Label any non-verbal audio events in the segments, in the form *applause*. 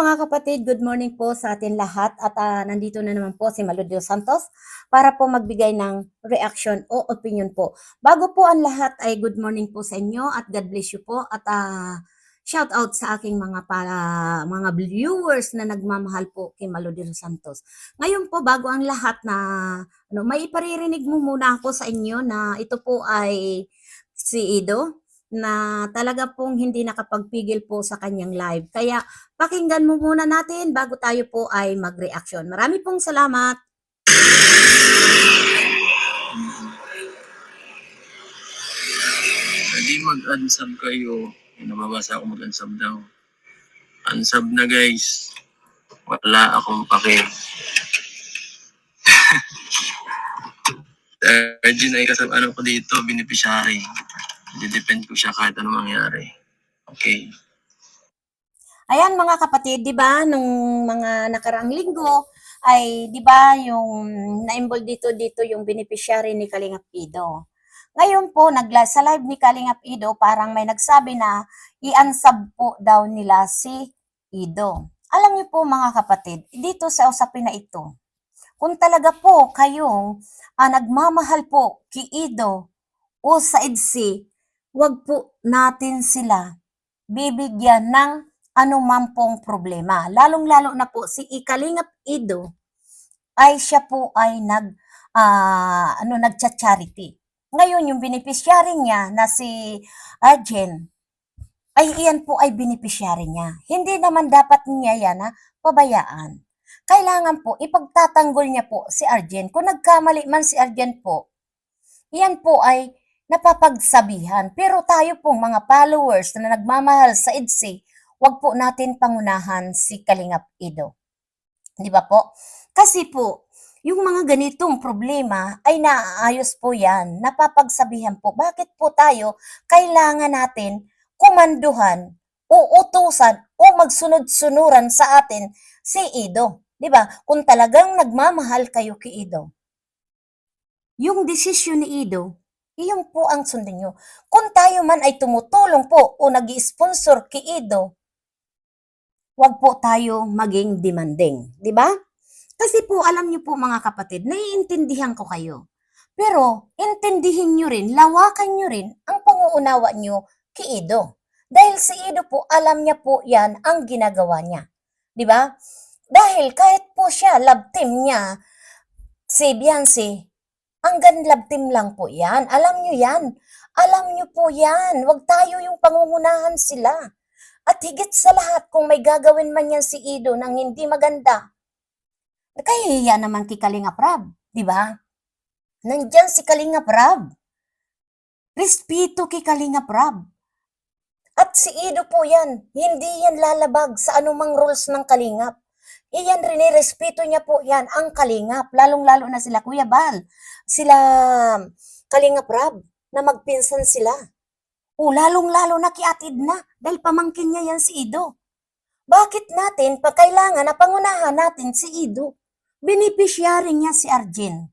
mga kapatid, good morning po sa atin lahat at ah, nandito na naman po si Maludio Santos para po magbigay ng reaction o opinion po. Bago po ang lahat ay good morning po sa inyo at God bless you po at ah, shout out sa aking mga para, mga viewers na nagmamahal po kay Maludio Santos. Ngayon po bago ang lahat na ano, may iparirinig mo muna ako sa inyo na ito po ay si Ido na talaga pong hindi nakapagpigil po sa kanyang live. Kaya pakinggan mo muna natin bago tayo po ay mag-reaction. Marami pong salamat. Hindi mag-unsub kayo. Nababasa ako mag-unsub daw. Unsub na guys. Wala akong pake. *laughs* Virgin ay kasama ano ko dito, beneficiary. Didepend ko siya kahit ano mangyari. Okay. Ayan mga kapatid, 'di ba, nung mga nakaraang linggo ay 'di ba yung na-involve dito dito yung beneficiary ni Kalingap Ido. Ngayon po nagla sa live ni Kalingap Ido parang may nagsabi na i-unsub po daw nila si Ido. Alam niyo po mga kapatid, dito sa usapin na ito, kung talaga po kayong ah, nagmamahal po kay Ido o sa EDSI, wag po natin sila bibigyan ng anuman pong problema. Lalong-lalo na po si Ikalingap Ido ay siya po ay nag ah, ano nagcha-charity. Ngayon yung beneficiary niya na si Arjen ay iyan po ay beneficiary niya. Hindi naman dapat niya yan na pabayaan. Kailangan po ipagtatanggol niya po si Arjen. Kung nagkamali man si Arjen po, iyan po ay napapagsabihan. Pero tayo pong mga followers na nagmamahal sa EDSI, wag po natin pangunahan si Kalingap Ido. Di ba po? Kasi po, yung mga ganitong problema ay naaayos po yan, napapagsabihan po. Bakit po tayo kailangan natin kumanduhan o utusan o magsunod-sunuran sa atin si Ido? Di ba? Kung talagang nagmamahal kayo kay Ido, yung desisyon ni Ido, iyon po ang sundin nyo. Kung tayo man ay tumutulong po o nag sponsor kay Ido, wag po tayo maging demanding. Di ba? Kasi po, alam niyo po mga kapatid, naiintindihan ko kayo. Pero, intindihin nyo rin, lawakan nyo rin ang panguunawa nyo kay Ido. Dahil si Ido po, alam niya po yan ang ginagawa niya. Di ba? Dahil kahit po siya, love team niya, si Beyonce, hanggang love team lang po yan. Alam nyo yan. Alam nyo po yan. Huwag tayo yung pangungunahan sila. At higit sa lahat, kung may gagawin man yan si Ido ng hindi maganda, Nakahihiya naman kay Kalinga Prab, di ba? Nandyan si Kalinga Prab. Respeto kay Kalinga Prab. At si Ido po yan, hindi yan lalabag sa anumang rules ng Kalingap. Iyan rin, respeto niya po yan, ang Kalingap, lalong-lalo na sila Kuya Bal, sila Kalinga Prab, na magpinsan sila. O lalong-lalo na kiatid na, dahil pamangkin niya yan si Ido. Bakit natin pa kailangan na pangunahan natin si Ido? Beneficiary niya si Arjen.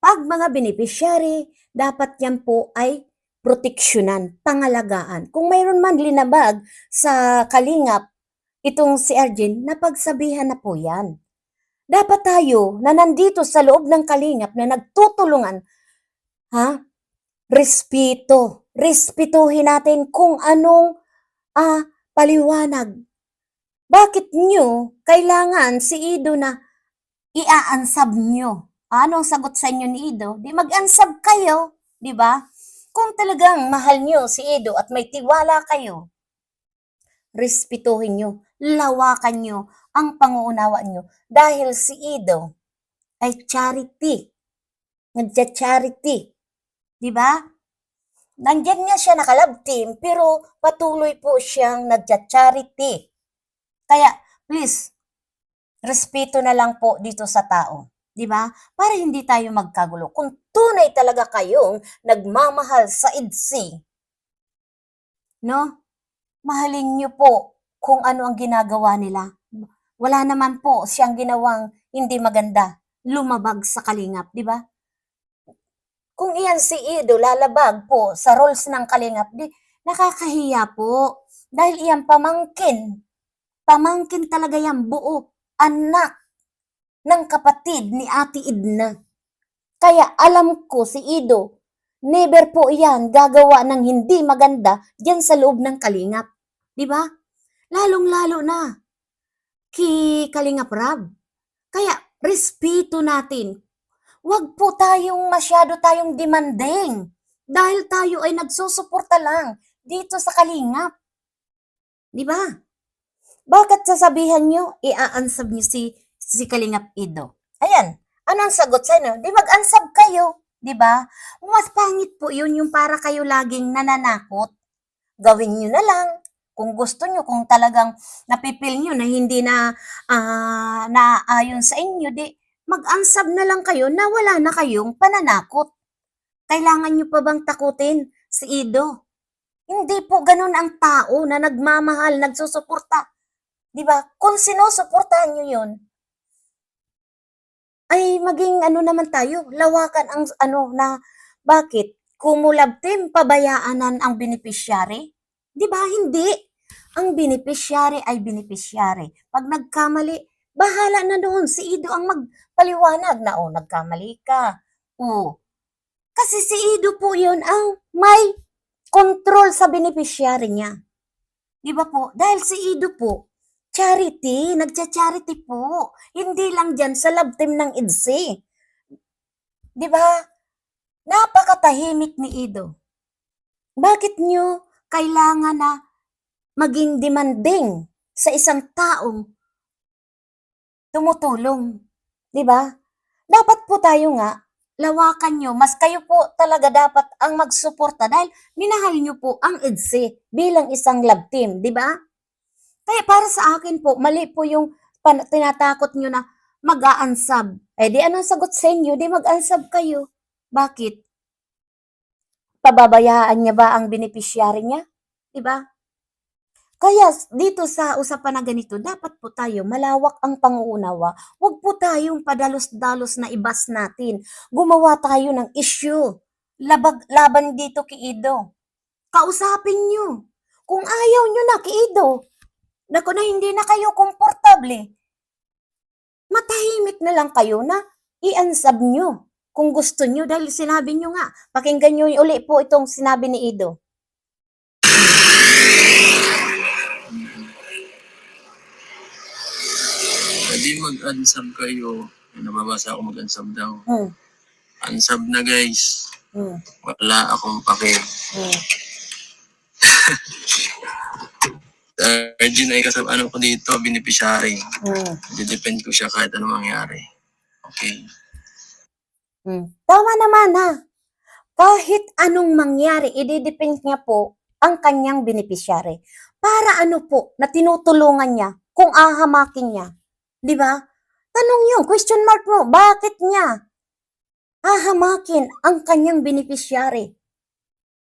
Pag mga beneficiary, dapat yan po ay proteksyonan, pangalagaan. Kung mayroon man linabag sa kalingap, itong si Arjen, napagsabihan na po yan. Dapat tayo na nandito sa loob ng kalingap na nagtutulungan, ha? Respeto. Respetuhin natin kung anong ah, paliwanag bakit nyo kailangan si Ido na i-ansab nyo? Anong sagot sa inyo ni Ido? Di mag-ansab kayo, di ba? Kung talagang mahal nyo si Ido at may tiwala kayo, respetuhin nyo, lawakan nyo ang panguunawa nyo dahil si Ido ay charity. Nagja-charity. Di ba? Nandyan nga siya nakalab team pero patuloy po siyang nagja-charity. Kaya, please, respeto na lang po dito sa tao. Di ba? Para hindi tayo magkagulo. Kung tunay talaga kayong nagmamahal sa IDSI, no? Mahalin niyo po kung ano ang ginagawa nila. Wala naman po siyang ginawang hindi maganda. Lumabag sa kalingap, di ba? Kung iyan si Ido lalabag po sa roles ng kalingap, di nakakahiya po. Dahil iyan pamangkin pamangkin talaga yan, buo, anak ng kapatid ni Ate Idna. Kaya alam ko si Ido, never po yan gagawa ng hindi maganda diyan sa loob ng kalingap. Di ba? Lalong-lalo na ki Kalingap Rab. Kaya respeto natin. Huwag po tayong masyado tayong demanding dahil tayo ay nagsusuporta lang dito sa Kalingap. Di ba? Bakit sasabihan nyo, i-aansab nyo si, si Kalingap Ido? Ayan, ano ang sagot sa inyo? Di mag-ansab kayo, di ba? Mas pangit po yun yung para kayo laging nananakot. Gawin nyo na lang. Kung gusto nyo, kung talagang napipil nyo na hindi na ah, naaayon sa inyo, di mag-ansab na lang kayo na wala na kayong pananakot. Kailangan nyo pa bang takutin si Ido? Hindi po ganun ang tao na nagmamahal, nagsusuporta. Di ba? Kung sinusuportahan nyo yun, ay maging ano naman tayo, lawakan ang ano na, bakit? Kumulab team, pabayaanan ang beneficiary? Di ba? Hindi. Ang beneficiary ay beneficiary. Pag nagkamali, bahala na doon. Si Ido ang magpaliwanag na, oh, nagkamali ka. Oh. Kasi si Ido po yun ang may control sa beneficiary niya. Di ba po? Dahil si Ido po, charity, nagcha-charity po. Hindi lang dyan sa love team ng IDSI. Di ba? Napakatahimik ni Ido. Bakit nyo kailangan na maging demanding sa isang taong tumutulong? Di ba? Dapat po tayo nga, lawakan nyo, mas kayo po talaga dapat ang magsuporta dahil minahal nyo po ang EDSI bilang isang love team, di ba? Kaya para sa akin po, mali po yung tinatakot nyo na mag-aansab. Eh di anong sagot sa inyo? Di mag-ansab kayo. Bakit? Pababayaan niya ba ang beneficiary niya? Di ba? Kaya dito sa usapan na ganito, dapat po tayo malawak ang panguunawa. Huwag po tayong padalos-dalos na ibas natin. Gumawa tayo ng issue. Labag, laban dito kay Ido. Kausapin nyo. Kung ayaw nyo na kay na hindi na kayo komportable. Matahimik na lang kayo na i-ansab nyo kung gusto nyo dahil sinabi nyo nga. Pakinggan nyo uli po itong sinabi ni Ido. Mag-unsub kayo. May nababasa ako mag-unsub daw. Hmm. Unsub na guys. Hmm. Wala akong pake. Hmm. *laughs* Virgin ay kasab ano ko dito, beneficiary. Hmm. Didepend ko siya kahit ano mangyari. Okay. Hmm. Tama naman ha. Kahit anong mangyari, ididepend niya po ang kanyang beneficiary. Para ano po, na tinutulungan niya kung ahamakin niya. Di ba? Tanong yun, question mark mo, bakit niya ahamakin ang kanyang beneficiary?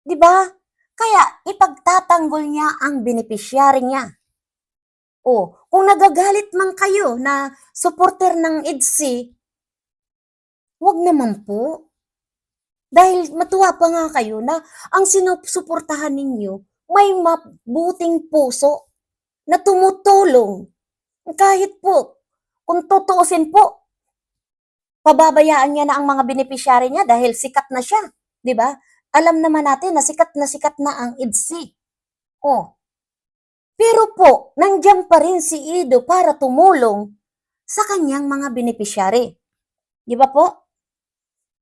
Di ba? Kaya ipagtatanggol niya ang beneficiary niya. O, kung nagagalit man kayo na supporter ng EDSI, Huwag naman po. Dahil matuwa pa nga kayo na ang sinusuportahan ninyo may mabuting puso na tumutulong. Kahit po, kung tutuusin po, pababayaan niya na ang mga beneficiary niya dahil sikat na siya. Di ba? Alam naman natin na sikat na sikat na ang IDSI. Oh. Pero po, nandiyan pa rin si Ido para tumulong sa kanyang mga beneficiary. Di ba po?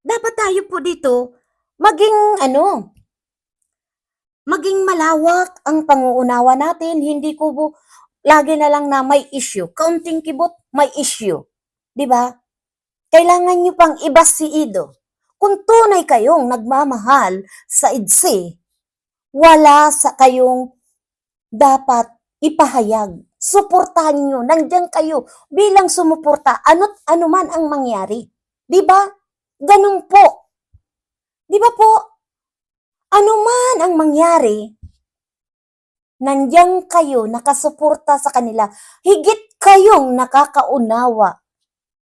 dapat tayo po dito maging ano, maging malawak ang panguunawa natin. Hindi ko po lagi na lang na may issue. Kaunting kibot, may issue. Di ba? Kailangan nyo pang ibas si Ido. Kung tunay kayong nagmamahal sa IDSI, wala sa kayong dapat ipahayag. Suportahan nyo. Nandyan kayo bilang sumuporta. Ano't ano man ang mangyari. Di ba? Ganun po. Di ba po? Ano man ang mangyari, nandiyan kayo nakasuporta sa kanila. Higit kayong nakakaunawa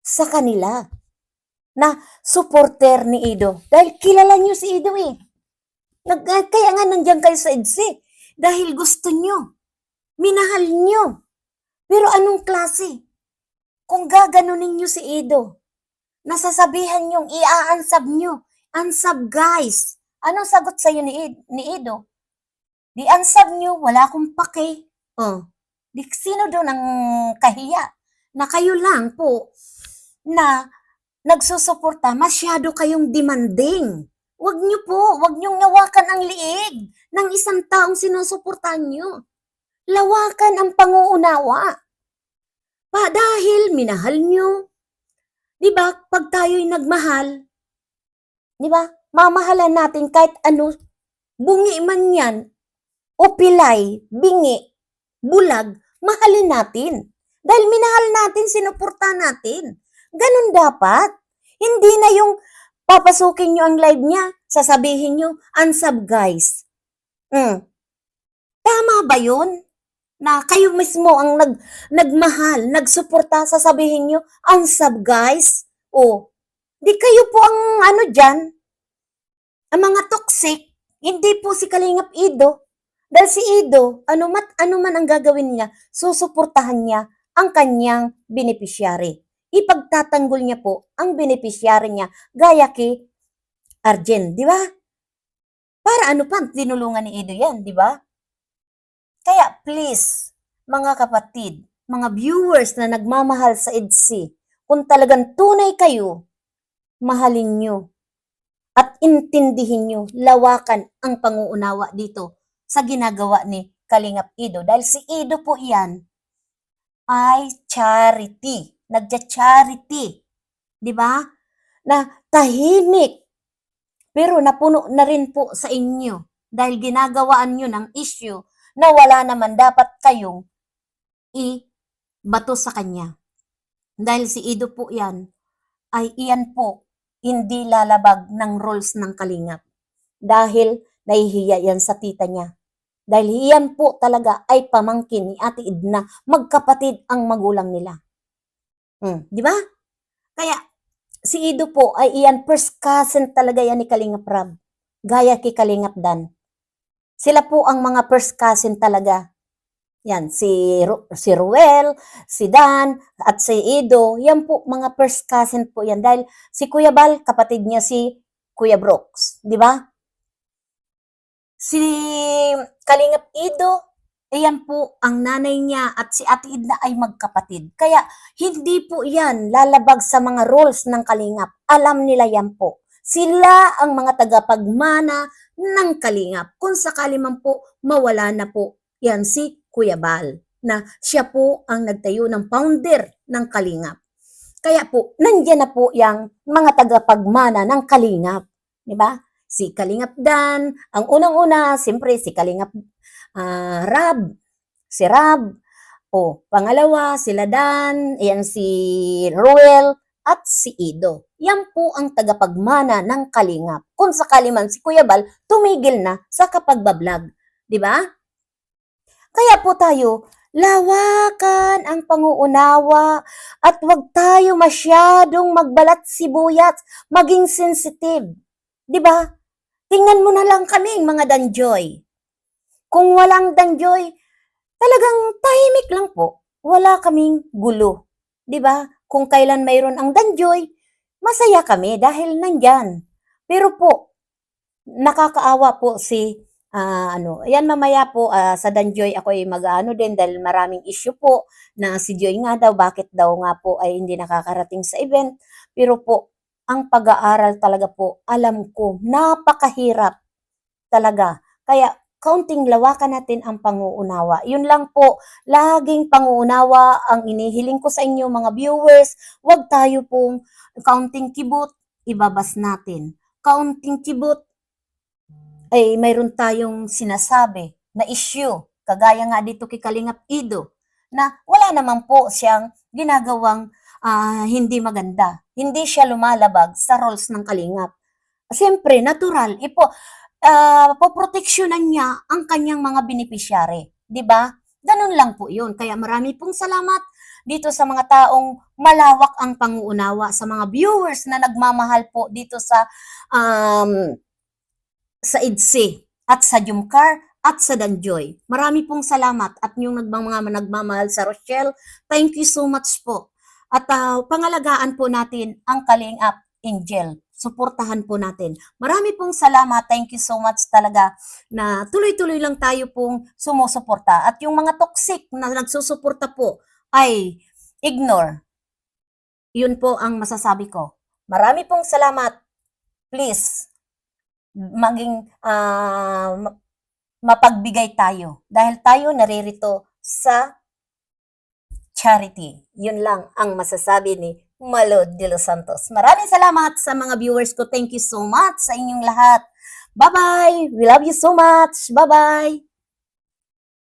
sa kanila na supporter ni Ido. Dahil kilala nyo si Ido eh. Nag, kaya nga nandiyan kayo sa EDSI. Dahil gusto nyo. Minahal nyo. Pero anong klase? Kung gaganunin nyo si Ido, nasasabihan yung i-ansab nyo. Ansab guys. Anong sagot sa'yo ni, Id- ni Ido? Di ansab nyo, wala akong pake. Oh. Di sino doon ang kahiya? Na kayo lang po na nagsusuporta, masyado kayong demanding. Huwag nyo po, huwag nyo ngawakan ang liig ng isang taong sinusuportahan nyo. Lawakan ang panguunawa. Pa, dahil minahal nyo. Di ba, pag tayo'y nagmahal, di ba, mamahalan natin kahit ano, bungi man yan, o pilay, bingi, bulag, mahalin natin. Dahil minahal natin, sinuporta natin. Ganun dapat. Hindi na yung papasukin nyo ang live niya, sasabihin nyo, unsub guys. Mm. Tama ba yun? Na kayo mismo ang nag, nagmahal, nagsuporta, sasabihin nyo, unsub guys? O, di kayo po ang ano dyan, ang mga toxic, hindi po si Kalingap Ido. Dahil si Ido, ano, mat, ano man ang gagawin niya, susuportahan niya ang kanyang beneficiary. Ipagtatanggol niya po ang beneficiary niya gaya kay Arjen, di ba? Para ano pa, tinulungan ni Ido yan, di ba? Kaya please, mga kapatid, mga viewers na nagmamahal sa EDC, kung talagang tunay kayo, mahalin nyo at intindihin nyo, lawakan ang panguunawa dito sa ginagawa ni Kalingap Ido. Dahil si Ido po yan ay charity. Nagja-charity. Di ba? Na tahimik. Pero napuno na rin po sa inyo dahil ginagawaan nyo ng issue na wala naman dapat kayong i-bato sa kanya. Dahil si Ido po yan, ay iyan po hindi lalabag ng rules ng kalingap. Dahil nahihiya yan sa tita niya. Dahil iyan po talaga ay pamangkin ni Ate Edna, magkapatid ang magulang nila. Hmm, di ba? Kaya si Ido po ay iyan first cousin talaga yan ni Kalingap Rab. Gaya kay Kalingap Dan. Sila po ang mga first cousin talaga. Yan, si, Ru- si Ruel, si Dan, at si Ido, yan po mga first cousin po yan. Dahil si Kuya Bal, kapatid niya si Kuya Brooks, di ba? Si Kalingap Ido, ayan po ang nanay niya at si Ate Idna ay magkapatid. Kaya hindi po yan lalabag sa mga rules ng Kalingap. Alam nila yan po. Sila ang mga tagapagmana ng Kalingap. Kung sakali man po mawala na po yan si Kuya Bal na siya po ang nagtayo ng founder ng Kalingap. Kaya po, nandiyan na po yung mga tagapagmana ng Kalingap. Di ba? Si Kalingap Dan, ang unang-una, siyempre si Kalingap ah, Rab, si Rab, o pangalawa, sila Dan, yan si Ruel, at si Ido. Yan po ang tagapagmana ng Kalingap. Kung sakali man si Kuya Bal, tumigil na sa kapagbablog. Di ba? Kaya po tayo, lawakan ang panguunawa at wag tayo masyadong magbalat sibuyat, maging sensitive. 'Di ba? Tingnan mo na lang kami, mga danjoy. Kung walang danjoy, talagang tahimik lang po. Wala kaming gulo. ba? Kung kailan mayroon ang danjoy, masaya kami dahil nandyan. Pero po, nakakaawa po si Ah, ano, ayan mamaya po ah, sa Danjoy ako ay mag-ano din dahil maraming issue po na si Joy nga daw bakit daw nga po ay hindi nakakarating sa event. Pero po, ang pag-aaral talaga po, alam ko, napakahirap talaga. Kaya kaunting lawakan natin ang panguunawa. Yun lang po, laging panguunawa ang inihiling ko sa inyo mga viewers. Huwag tayo pong kaunting kibot, ibabas natin. Kaunting kibot, ay mayroon tayong sinasabi na issue, kagaya nga dito kay Kalingap Ido, na wala naman po siyang ginagawang ah, hindi maganda. Hindi siya lumalabag sa roles ng Kalingap. Siyempre, natural, ipo, ah, poproteksyonan niya ang kanyang mga beneficiary. Di ba? Ganun lang po yun. Kaya marami pong salamat dito sa mga taong malawak ang panguunawa, sa mga viewers na nagmamahal po dito sa um, sa IDSI at sa Jumcar at sa Danjoy. Marami pong salamat at yung mga nagmamahal sa Rochelle, thank you so much po. At ah, pangalagaan po natin ang Kaling Up Angel. Suportahan po natin. Marami pong salamat. Thank you so much talaga na tuloy-tuloy lang tayo pong sumusuporta. At yung mga toxic na nagsusuporta po ay ignore. Yun po ang masasabi ko. Marami pong salamat. Please, maging ma- mapagbigay tayo. Dahil tayo naririto sa charity. Yun lang ang masasabi ni Malo de los Santos. Maraming salamat sa mga viewers ko. Thank you so much sa inyong lahat. Bye-bye. We love you so much. Bye-bye.